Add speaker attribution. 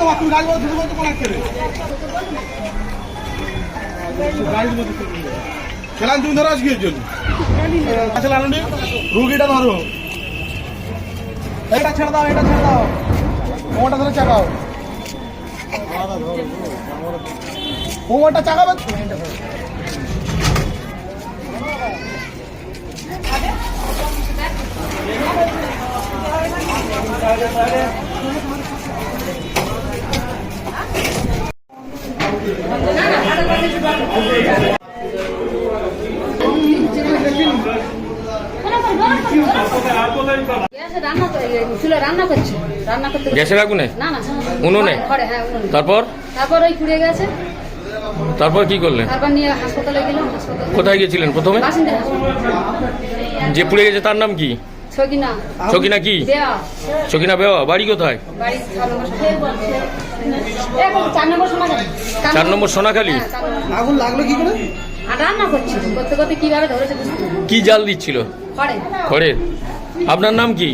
Speaker 1: তোমার তুমি গাড়ি বলে ধরে তোমার খেলান তুমি ধরো আজকে আচ্ছা রুগীটা ধরো। এটা ছেড়ে দাও এটা ছেড়ে দাও। ওটা ধরে চাকাও। ওটা চাকাবে
Speaker 2: গ্যাসে রান্না
Speaker 3: গ্যাসের আগুনে উনুনে? তারপর?
Speaker 2: ওই পুড়ে গেছে
Speaker 3: তারপর কি করলেন? কোথায় গিয়েছিলেন প্রথমে? যে পুড়ে গেছে তার নাম কি? সকিনা কি?
Speaker 2: ছকিনা
Speaker 3: সকিনা বেওয়া বাড়ি কোথায়?
Speaker 2: চার নম্বর
Speaker 3: সোনাখালি
Speaker 2: হ্যাঁ।
Speaker 1: আগুন লাগল কি করে।
Speaker 3: কি জাল দিচ্ছিল? খড়ের আপনার নাম কি?